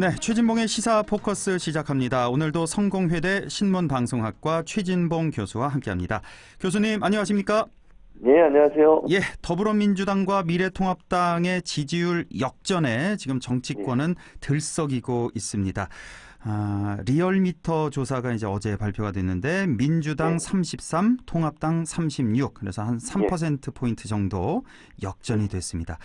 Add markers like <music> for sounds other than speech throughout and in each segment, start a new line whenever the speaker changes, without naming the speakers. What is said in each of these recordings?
네, 최진봉의 시사 포커스 시작합니다. 오늘도 성공회대 신문방송학과 최진봉 교수와 함께합니다. 교수님 안녕하십니까?
네, 안녕하세요.
예, 더불어민주당과 미래통합당의 지지율 역전에 지금 정치권은 들썩이고 있습니다. 아, 리얼미터 조사가 이제 어제 발표가 됐는데 민주당
네.
33, 통합당 36. 그래서 한3% 포인트 정도 역전이 됐습니다.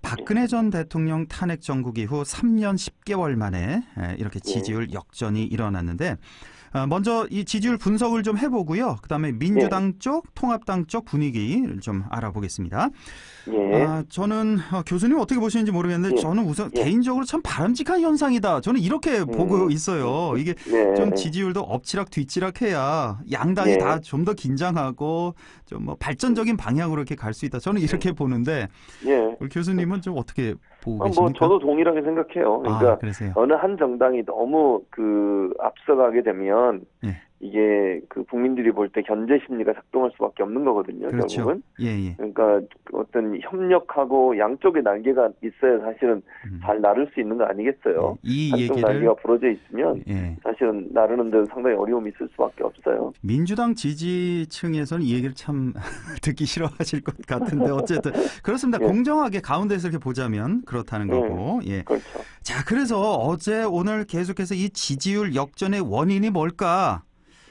박근혜 전 대통령 탄핵 정국 이후 3년 10개월 만에 에, 이렇게 지지율 역전이 일어났는데 아, 먼저 이 지지율 분석을 좀 해보고요. 그다음에 민주당 쪽, 통합당 쪽 분위기를 좀 알아보겠습니다.
예.
아, 저는 어, 교수님 어떻게 보시는지 모르겠는데
예.
저는 우선
예.
개인적으로 참 바람직한 현상이다. 저는 이렇게 보고 있어요. 이게
네.
좀 지지율도 엎치락 뒤치락 해야 양당이
예.
다좀 더 긴장하고 좀 뭐 발전적인 방향으로 이렇게 갈 수 있다. 저는 이렇게 보는데
예.
우리 교수님은 좀 어떻게 보고
아,
계십니까?
뭐 저도 동일하게 생각해요. 그러니까
아.
어느 한 정당이 너무 그 앞서가게 되면
예.
이게 그 국민들이 볼 때 견제 심리가 작동할 수밖에 없는 거거든요.
그렇죠.
결국은.
예, 예.
그러니까 어떤 협력하고 양쪽의 날개가 있어야 사실은
음.
잘 나를 수 있는 거 아니겠어요.
이
한쪽
얘기를
날개가 부러져 있으면
예.
사실은 나르는 데는 상당히 어려움이 있을 수밖에 없어요.
민주당 지지층에서는 이 얘기를 참 <laughs> 듣기 싫어하실 것 같은데 어쨌든 그렇습니다.
예.
공정하게 가운데서 이렇게 보자면 그렇다는
예.
거고. 예.
그렇죠.
자, 그래서 어제 오늘 계속해서 이 지지율 역전의 원인이 뭘까?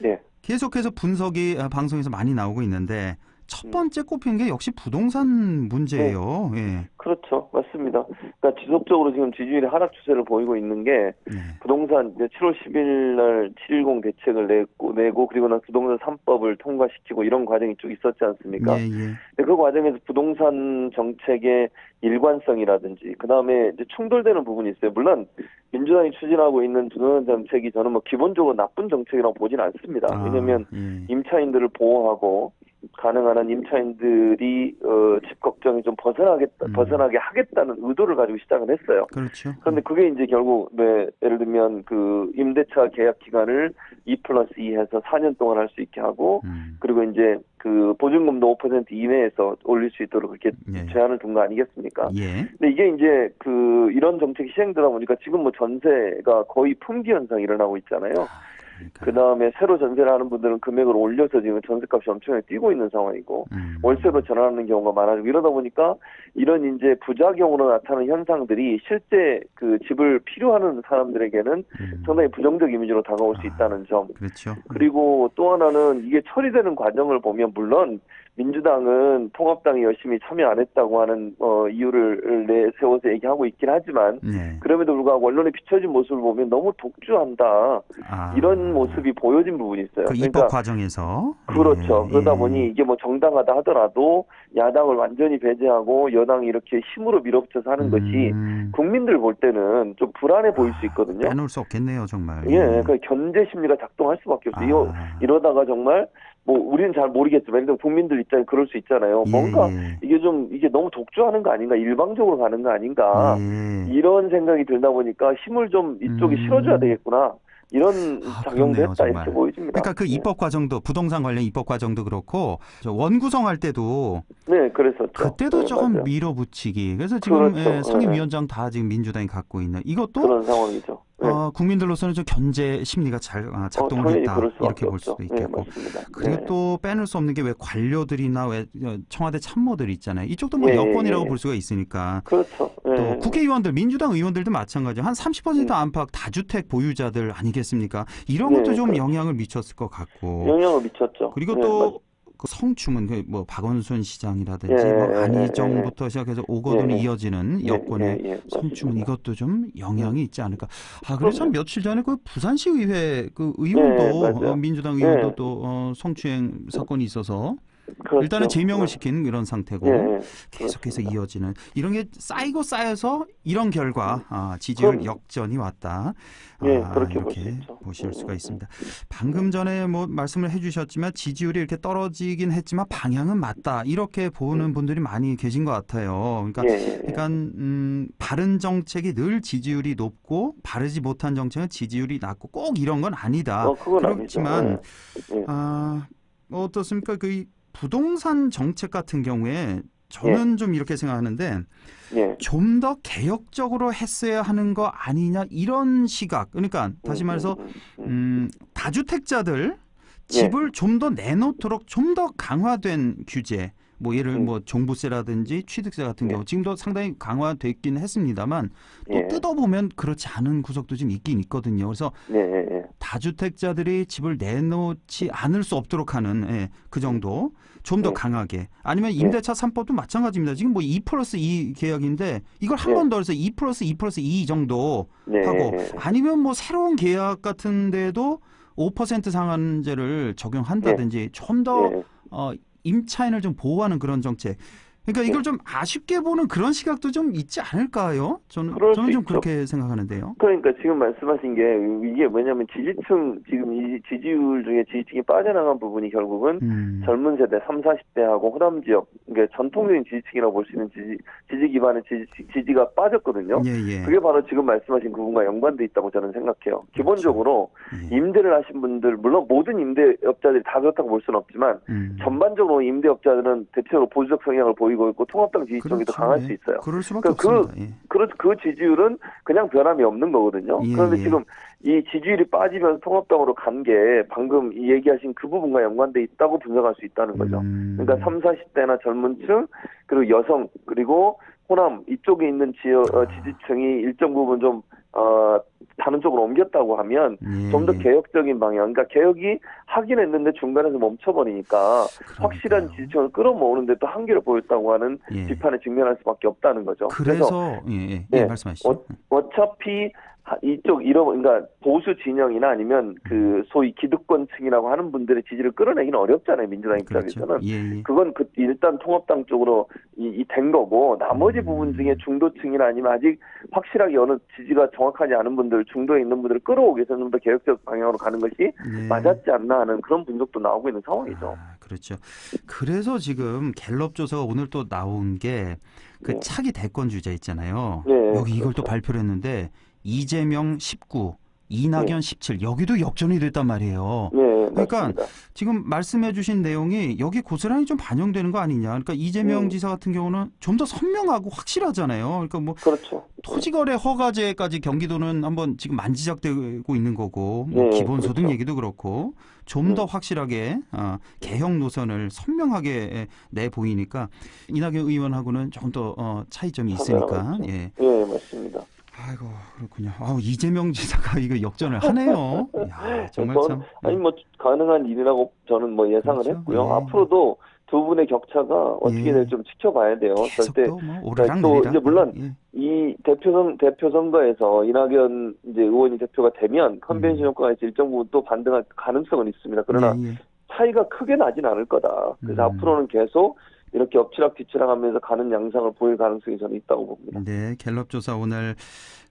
네.
계속해서 분석이 아, 방송에서 많이 나오고 있는데 첫
음.
번째 꼽힌 게 역시 부동산 문제예요. 예.
그렇죠. 맞습니다. 그러니까 지속적으로 지금 지지율의 하락 추세를 보이고 있는 게
네.
부동산 이제 7월 10일 날 710 대책을 내고 내고 그리고 난 부동산 3법을 통과시키고 이런 과정이 쭉 있었지 않습니까?
예, 예.
근데 그 과정에서 부동산 정책의 일관성이라든지 그다음에 이제 충돌되는 부분이 있어요. 물론 민주당이 추진하고 있는 부동산 정책이 저는 뭐 기본적으로 나쁜 정책이라고 보지는 않습니다.
아,
왜냐하면
예.
임차인들을 보호하고 가능한 한 임차인들이 어, 집 걱정이 좀 벗어나겠다,
음.
벗어나게 하겠다는 의도를 가지고 시작을 했어요.
그렇죠.
그런데 그게 이제 결국 네, 예를 들면 그 임대차 계약 기간을 2 플러스 2 해서 4년 동안 할 수 있게 하고
음.
그리고 이제 그 보증금도 5% 이내에서 올릴 수 있도록 그렇게
예.
제한을 둔 거 아니겠습니까?
예.
근데 이게 이제 그 이런 정책이 시행되다 보니까 지금 뭐 전세가 거의 품귀 현상이 일어나고 있잖아요.
그러니까.
그 다음에 새로 전세를 하는 분들은 금액을 올려서 지금 전세값이 엄청나게 뛰고 있는 상황이고
음.
월세로 전환하는 경우가 많아지고 이러다 보니까 이런 이제 부작용으로 나타나는 현상들이 실제 그 집을 필요하는 사람들에게는
음.
상당히 부정적 이미지로 다가올 수
아.
있다는 점.
그렇죠.
그리고 또 하나는 이게 처리되는 과정을 보면 물론 민주당은 통합당이 열심히 참여 안 했다고 하는 어, 이유를 내세워서 얘기하고 있긴 하지만
네.
그럼에도 불구하고 언론에 비춰진 모습을 보면 너무 독주한다
아.
이런 모습이 보여진 부분이 있어요.
그 입법 과정에서
그렇죠.
예,
그러다
예.
보니 이게 뭐 정당하다 하더라도 야당을 완전히 배제하고 여당이 이렇게 힘으로 밀어붙여서 하는 것이
음,
국민들 볼 때는 좀 불안해 보일 수 있거든요.
빼놓을 수 없겠네요, 정말.
예, 그 견제 심리가 작동할 수밖에 없어요.
아.
이러다가 정말 뭐 우리는 잘 모르겠지만 일단 국민들 입장에 그럴 수 있잖아요.
예,
뭔가
예.
이게 좀 이게 너무 독주하는 거 아닌가 일방적으로 가는 거 아닌가
예.
이런 생각이 들다 보니까 힘을 좀 이쪽이
음.
실어줘야 되겠구나 이런
아,
작용도
그렇네요,
했다
정말.
이렇게 보여집니다.
그러니까 그
예.
입법 과정도 부동산 관련 입법 과정도 그렇고 저 원구성할 때도
네, 그랬었죠.
그때도
네,
조금
맞아요.
밀어붙이기. 그래서 지금
그렇죠.
예, 상임위원장 다 지금 민주당이 갖고 있는 이것도
그런 상황이죠. 네.
어, 국민들로서는 좀 견제 심리가 잘 아,
어,
작동을
당연히
했다 이렇게 볼. 수도
네,
있겠고.
맞습니다.
그리고
네.
또 빼놓을 수 없는 게 왜 관료들이나 왜 어, 청와대 참모들 있잖아요. 이쪽도 뭐
예,
여권이라고
예, 예.
볼 수가 있으니까.
그렇죠. 네.
또 국회의원들, 민주당 의원들도 마찬가지로 한30%
음.
안팎 다주택 보유자들 아니겠습니까? 이런 것도
네,
좀
그렇죠.
영향을 미쳤을 것 같고.
영향을 미쳤죠.
그리고
네,
또 그 성추문, 그뭐 박원순 시장이라든지
예,
뭐
예,
안희정부터 시작해서 오거돈이
예, 예.
이어지는
맞-
여권의
예, 예, 예,
성추문. 이것도 좀 영향이 있지 않을까. 아 그래서. 며칠 전에 그 부산시의회 그 의원도. 어, 민주당 의원도
네.
또 어, 성추행 사건이 있어서
그렇죠.
일단은 제명을
네.
시킨 이런 상태고
예, 예.
계속해서
그렇습니다.
이어지는 이런 게 쌓이고 쌓여서 이런 결과 아, 지지율
그럼-
역전이 왔다.
예,
아, 이렇게. 보실
음,
수가
음,
있습니다. 방금 전에 뭐 말씀을 해주셨지만 지지율이 이렇게 떨어지긴 했지만 방향은 맞다 이렇게 보는 분들이 많이 계신 것 같아요. 그러니까
음. 예, 예, 예.
그러니까 음, 바른 정책이 늘 지지율이 높고 바르지 못한 정책은 지지율이 낮고 꼭 이런 건 아니다.
어,
그렇지만.
예. 예.
아 어떻습니까? 그이 부동산 정책 같은 경우에 저는 좀 이렇게 생각하는데
예.
좀더 개혁적으로 했어야 하는 거 아니냐 이런 시각. 그러니까 다시
음,
말해서
음, 음, 음.
음, 다주택자들
예.
집을 좀 더 내놓도록 좀 더 강화된 규제. 뭐 예를
음.
뭐 종부세라든지 취득세 같은
예.
경우 지금도 상당히 강화됐긴 했습니다만 또
예.
뜯어보면 그렇지 않은 구석도 좀 있긴 있거든요. 그래서
예.
다주택자들이 집을 내놓지 않을 수 없도록 하는 예, 그 정도 좀더
예.
강하게 아니면 임대차 3법도 마찬가지입니다. 지금 뭐 2 플러스 2 계약인데 이걸 한
예.
번더 해서 2 플러스 2 플러스 2 정도
네,
하고. 아니면 뭐 새로운 계약 같은 데도 5% 상한제를 적용한다든지 좀더
예.
어, 임차인을 좀 보호하는 그런 정책. 그러니까 이걸 좀 아쉽게 보는 그런 시각도 좀 있지 않을까요? 저는 저는 수좀
있죠.
그렇게 생각하는데요.
그러니까 지금 말씀하신 게 이게 뭐냐면 지지층 지금 이 지지율 중에 지지층이 빠져나간 부분이 결국은
음.
젊은 세대 3, 40대하고 호남 지역 그러니까 전통적인 지지층이라고 볼 수 있는 지지 지지 기반의 지지, 지지가 빠졌거든요.
예, 예.
그게 바로 지금 말씀하신 그 부분과 연관돼 있다고 저는 생각해요. 기본적으로
예.
임대를 하신 분들 물론 모든 임대업자들이 다 그렇다고 볼 수는 없지만
음.
전반적으로 임대업자들은 대체로 보수적 성향을 보이 고 있고 통합당 지지층이 더 강할
예.
수 있어요.
그럴 수밖에
그- 그-
없습니다. 예.
그, 그 지지율은 그냥 변함이 없는 거거든요.
예,
그런데
예.
지금 이 지지율이 빠지면서 통합당으로 간 게 방금 이 얘기하신 그 부분과 연관돼 있다고 분석할 수 있다는 거죠.
음.
그러니까 3, 40대나 젊은층 그리고 여성 그리고 호남 이쪽에 있는 지역 어,
아.
지지층이 일정 부분 좀 어, 다른 쪽으로 옮겼다고 하면
예,
좀더
예.
개혁적인 방향. 그러니까 개혁이 하긴 했는데 중간에서 멈춰버리니까 확실한
그러니까요.
지지층을 끌어모으는데 또 한계를 보였다고 하는
예.
비판에 직면할 수밖에 없다는 거죠.
그래서 예, 예, 예,
예.
말씀하시죠.
어, 어차피 하- 이쪽 이런 그러니까 보수 진영이나 아니면 그 소위 기득권층이라고 하는 분들의 지지를 끌어내기는 어렵잖아요 민주당
그렇죠.
입장에서는
예, 예.
그건 그 일단 통합당 쪽으로 이된 거고 나머지
음.
부분 중에 중도층이나 아니면 아직 확실하게 어느 지지가 정확하지 않은 분들 중도에 있는 분들을 끌어오기 위해서 좀 더 개혁적 방향으로 가는 것이
예.
맞았지 않나 하는 그런 분석도 나오고 있는 상황이죠.
아, 그렇죠. 그래서 지금 갤럽 조사가 오늘 또 나온 게그
네.
차기 대권 주자 있잖아요.
네,
여기 이걸 또
그렇죠.
발표를 했는데 이재명 19, 이낙연 17 여기도 역전이 됐단 말이에요.
네,
그러니까
맞습니다.
지금 말씀해주신 내용이 여기 고스란히 좀 반영되는 거 아니냐. 그러니까 이재명
음.
지사 같은 경우는 좀 더 선명하고 확실하잖아요. 그러니까 뭐
그렇죠.
토지거래 허가제까지 경기도는 한번 지금 만지작되고 있는 거고 뭐
네,
기본소득
그렇죠.
얘기도 그렇고 좀더
음.
확실하게 어, 개혁 노선을 선명하게 내 보이니까 이낙연 의원하고는 조금 더 어, 차이점이 있으니까 예.
예, 맞습니다.
아이고 그렇군요. 아우 이재명 지사가 이거 역전을 하네요. 야, 정말 참.
아니 뭐 가능한 일이라고 저는 뭐 예상을
그렇죠.
했고요.
예.
앞으로도 두 분의 격차가 어떻게
예.
될지 좀 지켜봐야 돼요. 절대
또 뭐 오르락
또
내리락.
이제 물론
예.
이 대표선 대표 선거에서 이낙연 이제 의원이 대표가 되면 컨벤션 효과가 있어 일정 부분 또 반등할 가능성은 있습니다. 그러나
예, 예.
차이가 크게 나진 않을 거다. 그래서
음.
앞으로는 계속 이렇게 엎치락 뒤치락 하면서 가는 양상을 보일 가능성이 저는 있다고 봅니다.
네, 갤럽 조사 오늘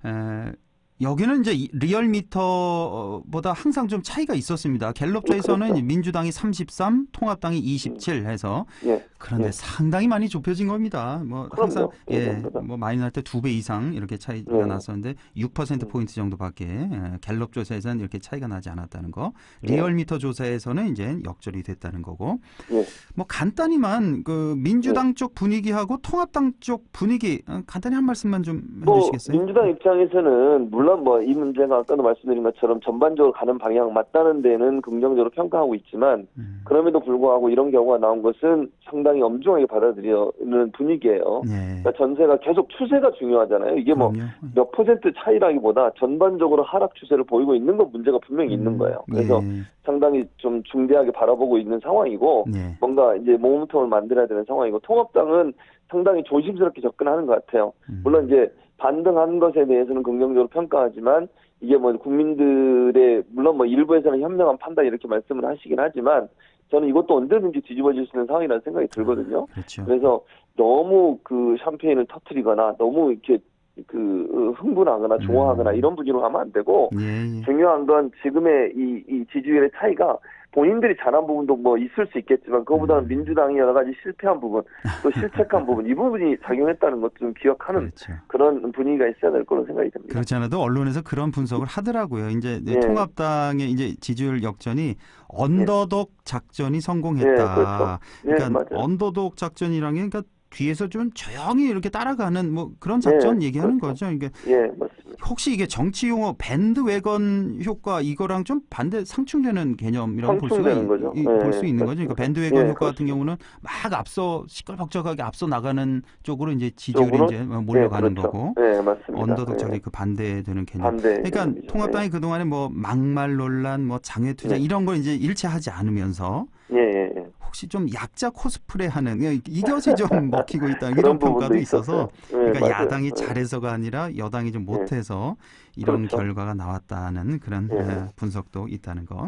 에, 여기는 이제 이- 리얼미터보다 항상 좀 차이가 있었습니다. 갤럽조에서는
그렇죠.
민주당이 33, 통합당이 27 해서
예,
그런데
예.
상당히 많이 좁혀진 겁니다. 뭐
그럼요.
항상 예,
예전보다.
뭐 많이 날때두 배 이상 이렇게 차이가
예.
났었는데 6% 포인트 정도밖에 에, 갤럽 조사에서는 이렇게 차이가 나지 않았다는 거.
예.
리얼미터 조사에서는 이제 역전이 됐다는 거고.
예.
뭐 간단히만 그 민주당
네.
쪽 분위기하고 통합당 쪽 분위기 어, 간단히 한 말씀만
좀뭐
해주시겠어요?
민주당 입장에서는 물론 뭐 이 문제가 아까도 말씀드린 것처럼 전반적으로 가는 방향 맞다는 데는 긍정적으로 평가하고 있지만
음.
그럼에도 불구하고 이런 경우가 나온 것은 상당히 엄중하게 받아들이는 분위기예요.
네.
그러니까 전세가 계속 추세가 중요하잖아요. 이게 뭐
그럼요.
몇 퍼센트 차이라기보다 전반적으로 하락 추세를 보이고 있는 건 문제가 분명히 있는
음,
거예요. 그래서
예.
상당히 좀 중대하게 바라보고 있는 상황이고
네.
뭔가 이제 모멘텀을 만들어야 되는 상황이고 통합당은 상당히 조심스럽게 접근하는 것 같아요.
음.
물론 이제 반등한 것에 대해서는 긍정적으로 평가하지만 이게 뭐 국민들의 물론 뭐 일부에서는 현명한 판단 이렇게 말씀을 하시긴 하지만 저는 이것도 언제든지 뒤집어질 수 있는 상황이라는 생각이 들거든요.
그렇죠.
그래서 너무 그 샴페인을 터트리거나 너무 이렇게 그 어, 흥분하거나 좋아하거나
음.
이런 분위기로 하면 안 되고
예, 예.
중요한 건 지금의 이, 이 지지율의 차이가 본인들이 잘한 부분도 뭐 있을 수 있겠지만 그거보다는
음.
민주당이 여러 가지 실패한 부분 또 <laughs> 실책한 부분 이 부분이 작용했다는 것도 좀 기억하는
그렇죠.
그런 분위기가 있어야 될 거로 생각이 됩니다.
그렇지 않아도 언론에서 그런 분석을 하더라고요. 이제 네,
예.
통합당의 이제 지지율 역전이 언더독 작전이 성공했다.
예, 그렇죠. 네,
그러니까. 언더독 작전이란 게 그러니까 뒤에서 좀 조용히 이렇게 따라가는 뭐 그런 작전
네,
얘기하는
그렇죠.
거죠. 이게
예, 맞습니다.
혹시 이게 정치 용어 밴드 웨건 효과 이거랑 좀 반대 상충되는 개념이라고 볼 수가
거죠. 네,
볼수 있는 거죠. 그러니까
맞습니다.
밴드 웨건
예,
효과 같은. 경우는 막 앞서 시끌벅적하게 앞서 나가는 쪽으로 이제 지지율이
쪽으로?
이제 몰려가는
네, 그렇죠.
거고
네, 맞습니다.
언더독
예,
그 반대되는 개념.
반대.
그러니까
개념이죠.
통합당이 그동안에 뭐 막말 논란, 뭐 장외 투쟁
네.
이런 걸 이제 일체하지 않으면서
예, 예, 예.
혹시 좀 약자 코스프레 하는 이것이 좀 <laughs> 먹히고 있다 이런 평가도 있어서.
예,
그러니까
맞아요.
야당이
예.
잘해서가 아니라 여당이 좀 못해서 이런
그렇죠.
결과가 나왔다는 그런
예.
에, 분석도 있다는 거.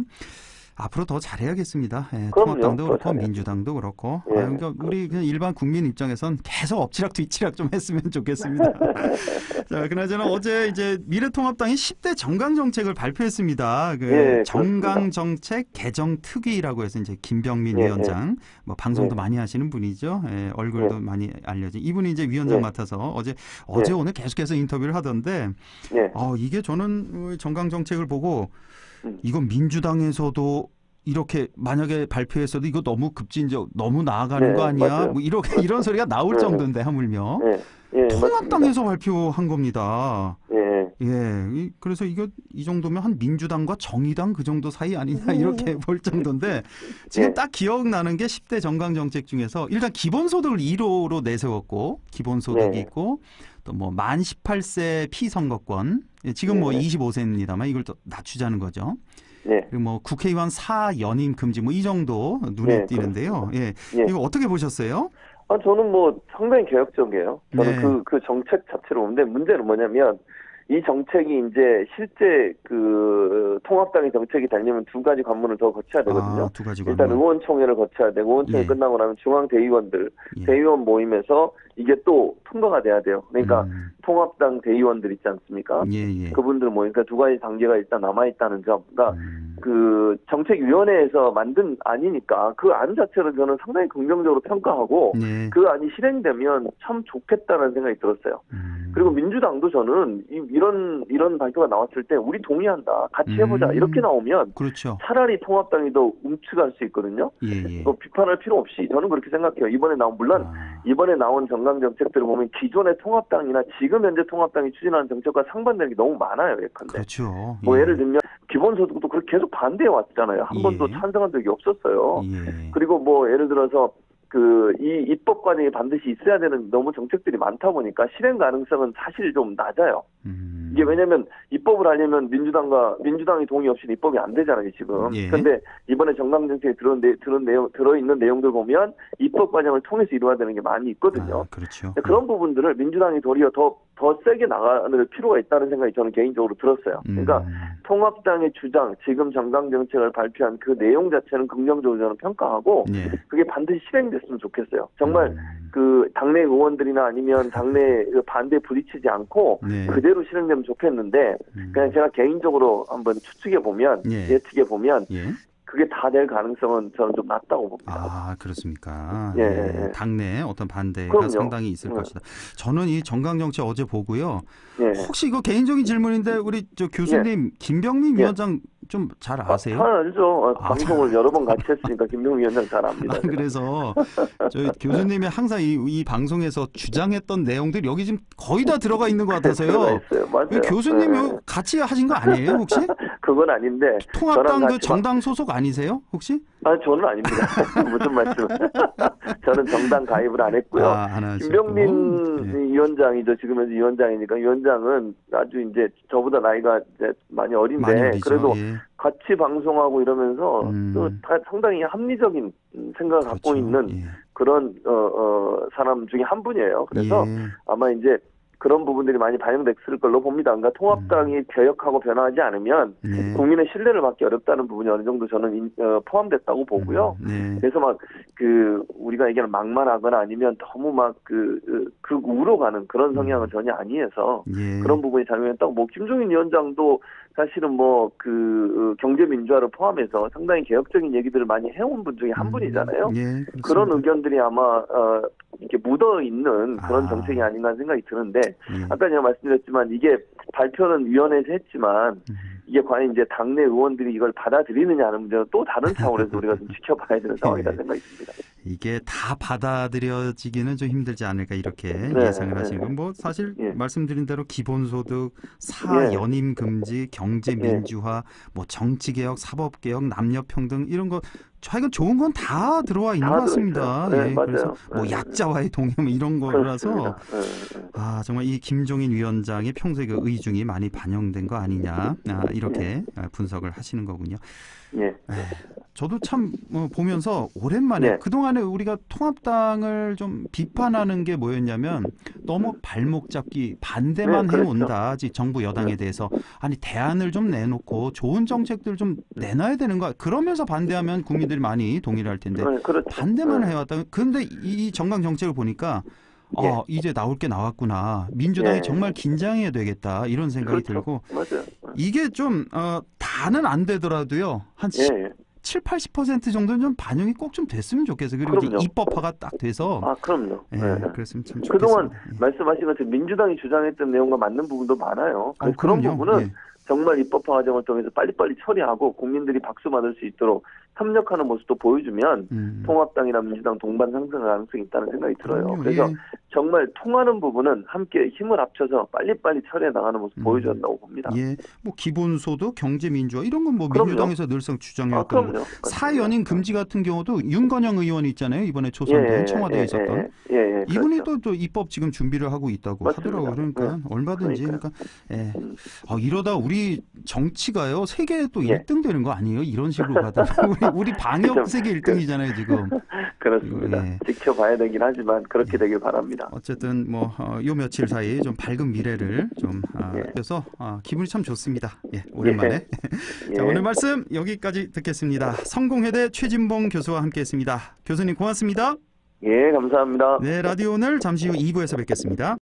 앞으로 더 잘해야겠습니다. 예. 통합당도
더
그렇고
잘해야죠.
민주당도 그렇고.
예,
아, 그러니까 우리 그냥 일반 국민 입장에선 계속 엎치락 뒤치락 좀 했으면 좋겠습니다. <laughs> 자, 그나저나 어제 이제 미래통합당이 10대 정강 정책을 발표했습니다. 그
예,
정강 정책 개정 특위라고 해서 이제 김병민
예,
위원장 뭐 방송도
예.
많이 하시는 분이죠. 예, 얼굴도
예.
많이 알려진 이분이 이제 위원장
예.
맡아서 어제 어제
예.
오늘 계속해서 인터뷰를 하던데
예.
어, 이게 저는 어, 정강 정책을 보고
음.
이건 민주당에서도 이렇게 만약에 발표했어도 이거 너무 급진적 너무 나아가는
네,
거 아니야?
맞아요.
뭐 이렇게 <laughs> 이런 소리가 나올
네.
정도인데 하물며
예. 예,
통합당에서 발표한 겁니다.
맞습니다. 예.
예, 이- 그래서 이거 이 정도면 한 민주당과 정의당 그 정도 사이 아니냐
음.
이렇게 <laughs> 볼 정도인데 지금
예.
딱 기억나는 게 10대 정강 정책 중에서 일단 기본소득을 1호로 내세웠고 기본소득이
네.
있고 또 뭐 만 18세 피선거권 예, 지금 뭐
네.
25세입니다만 이걸 또 낮추자는 거죠.
예.
그리고 뭐 국회의원 사연임 금지 뭐 이 정도 눈에
네,
띄는데요. 예,
예.
이거 어떻게 보셨어요?
아, 저는 뭐 상당히 개혁적이에요. 저는
네.
그, 그 정책 자체로 보는데 문제는 뭐냐면 이 정책이 이제 실제 그 통합당의 정책이 되려면 두 가지 관문을 더 거쳐야 되거든요.
아, 두 가지
일단. 의원총회를 거쳐야 되고 의원총회
예.
끝나고 나면 중앙 대의원들
예.
대의원 모임에서 이게 또 통과가 돼야 돼요. 그러니까
음,
통합당 대의원들 있지 않습니까?
예, 예.
그분들 모이니까 두 가지 단계가 일단 남아 있다는 점. 그러니까
음,
그 정책위원회에서 만든 안이니까 그 안 자체를 저는 상당히 긍정적으로 평가하고
예.
그 안이 실행되면 참 좋겠다는 생각이 들었어요.
음.
그리고 민주당도 저는 이, 이런 이런 발표가 나왔을 때 우리 동의한다, 같이 해보자
음.
이렇게 나오면
그렇죠.
차라리 통합당이 더 움츠갈 수 있거든요.
예, 예.
뭐 비판할 필요 없이 저는 그렇게 생각해요. 이번에 나온 물론
아,
이번에 나온 정강 정책들을 보면 기존의 통합당이나 지금 현재 통합당이 추진하는 정책과 상반되는 게 너무 많아요. 예컨대.
그렇죠.
뭐
예.
예를 들면 기본소득도 계속 반대해 왔잖아요. 한
예.
번도 찬성한 적이 없었어요.
예.
그리고 뭐 예를 들어서 그 이 입법 과정이 반드시 있어야 되는 너무 정책들이 많다 보니까 실행 가능성은 사실 좀 낮아요.
음.
이게 왜냐면 입법을 하려면 민주당과 민주당이 동의 없이는 입법이 안 되잖아요 지금.
예.
근데 이번에 정당 정책에 들은 내, 들은 내용 들어 있는 내용들 보면 입법 과정을 통해서 이루어야 되는 게 많이 있거든요.
아, 그렇죠.
그런 부분들을 민주당이 도리어 더, 더 세게 나가는 필요가 있다는 생각이 저는 개인적으로 들었어요. 그러니까
음.
통합당의 주장, 지금 정당 정책을 발표한 그 내용 자체는 긍정적으로 저는 평가하고
예.
그게 반드시 실행됐으면 좋겠어요. 정말
음.
그 당내 의원들이나 아니면 당내 그 반대 부딪히지 않고
네.
그대로 실행되면 좋겠는데
음.
그냥 제가 개인적으로 한번 추측해 보면
예.
예측해 보면
예.
그게 다 될 가능성은 저는 좀 낮다고 봅니다.
아, 그렇습니까?
예, 예, 예.
당내 어떤 반대가
그럼요.
상당히 있을
예.
것이다. 저는 이 정강정책 어제 보고요.
예.
혹시 이거 개인적인 질문인데 우리 저 교수님 김병민
예.
위원장 좀 잘 아세요?
잘 알죠. 어,
아,
방송을 여러 번 같이 했으니까 김병희 위원장 잘 압니다.
아, 그래서 <laughs> 저희 교수님이 항상 이, 이 방송에서 주장했던 내용들 여기 지금 거의 다 들어가 있는 것 같아서요. <laughs> 교수님
예.
요 같이 하신 거 아니에요 혹시? <laughs>
그건 아닌데
통합당 그 정당 소속 아니세요 혹시?
아 저는 아닙니다. <laughs> 무슨 말씀? <laughs> 저는 정당 가입을 안 했고요.
아, 안 하시고.
김병민
예.
위원장이죠. 지금 현재 위원장이니까 위원장은 아주 이제 저보다 나이가 이제 많이 어린데
많이.
그래도
예.
같이 방송하고 이러면서
음.
또다 상당히 합리적인 생각을 갖고
그렇죠.
있는
예.
그런 어, 어, 사람 중에 한 분이에요. 그래서
예.
아마 이제 그런 부분들이 많이 반영됐을 걸로 봅니다. 그러니까 통합당이 개혁하고 변화하지 않으면
네.
국민의 신뢰를 받기 어렵다는 부분이 어느 정도 저는 인- 어, 포함됐다고 보고요.
음, 네.
그래서 막 그 우리가 얘기하는 막말하거나 아니면 너무 막그그 극우로 가는 그런 성향은 전혀 아니어서
예.
그런 부분이 작용했다고 뭐 김종인 위원장도 사실은 뭐 그 경제 민주화를 포함해서 상당히 개혁적인 얘기들을 많이 해온 분 중에 한
음,
분이잖아요.
예,
그런. 의견들이 아마 어 이렇게 묻어 있는 그런
아.
정책이 아닌가 생각이 드는데
예.
아까 제가 말씀드렸지만 이게 발표는 위원회에서 했지만
음.
이게 과연 이제 당내 의원들이 이걸 받아들이느냐 하는 문제는 또 다른 차원에서 우리가 좀 지켜봐야 되는 <laughs> 상황이라는 생각이 듭니다.
이게 다 받아들여지기는 좀 힘들지 않을까 이렇게
네,
예상을 하시는
네.
건뭐 사실
예.
말씀드린 대로 기본소득, 사연임 금지, 경제
예.
민주화, 뭐 정치 개혁, 사법 개혁, 남녀 평등 이런 거 좌이건 좋은 건 다 들어와 있는
다
것 같습니다.
들어있어요. 네,
예,
맞아요.
그래서 뭐
네,
약자와의 동행 뭐 이런 거라서.
네, 네.
아 정말 이 김종인 위원장의 평소의 그 의중이 많이 반영된 거 아니냐 아, 이렇게 아, 분석을 하시는 거군요.
예.
저도 참 어, 보면서 오랜만에
네.
그동안에 우리가 통합당을 좀 비판하는 게 뭐였냐면 너무 발목 잡기 반대만
네, 그렇죠.
해온다. 지 정부 여당에 대해서 아니 대안을 좀 내놓고 좋은 정책들 좀 내놔야 되는 거 그러면서 반대하면 국민들 이 많이 동의를 할 텐데
네, 그렇죠.
반대만
네.
해왔다. 근데 이 정강 정책을 보니까
예.
어, 이제 나올 게 나왔구나. 민주당이
예.
정말 긴장해야 되겠다. 이런 생각이
그렇죠.
들고
맞아요.
이게 좀 어, 다는 안 되더라도요. 한
예,
10,
예.
7, 80% 정도는 좀 반영이 꼭 좀 됐으면 좋겠어요. 그리고 이제
그럼요.
입법화가 딱 돼서
아, 그럼요.
예,
네, 네.
그랬으면 참 좋겠습니다.
그동안
예.
말씀하신 것처럼 민주당이 주장했던 내용과 맞는 부분도 많아요.
어,
그래서 그런. 부분은
예.
정말 입법화 과정을 통해서 빨리빨리 처리하고 국민들이 박수 받을 수 있도록 협력하는 모습도 보여주면
음.
통합당이나 민주당 동반 상승 가능성이 있다는 생각이 들어요.
그럼요.
그래서
예.
정말 통하는 부분은 함께 힘을 합쳐서 빨리빨리 처리해 나가는 모습
음.
보여줘야 한다고 봅니다.
예, 뭐 기본소득, 경제 민주화 이런 건 뭐. 민주당에서 늘상
아,
주장해왔던
그럼요.
사연인 금지 같은 경우도 윤건영 의원 있잖아요. 이번에 초선된 청와대에 있었던
예, 예, 예,
이분이
그렇죠.
또, 또 입법 지금 준비를 하고 있다고
맞습니다.
하더라고요. 그러니까
네.
얼마든지
그러니까요.
그러니까 예.
음.
아, 이러다 우리 정치가요 세계 또
예.
1등 되는 거 아니에요? 이런 식으로 가다 <laughs> 우리 우리 방역
그죠.
세계 1등이잖아요 지금. <laughs>
그렇습니다.
예.
지켜봐야 되긴 하지만 그렇게 되길 바랍니다.
어쨌든 뭐요 며칠 사이 좀 밝은 미래를 좀 아,
예.
그래서 아, 기분이 참 좋습니다. 예, 오랜만에.
예. <laughs>
자, 오늘 말씀 여기까지 듣겠습니다. 성공회대 최진봉 교수와 함께했습니다. 교수님 고맙습니다.
예, 감사합니다.
네, 라디오 오늘 잠시 후 2부에서 뵙겠습니다.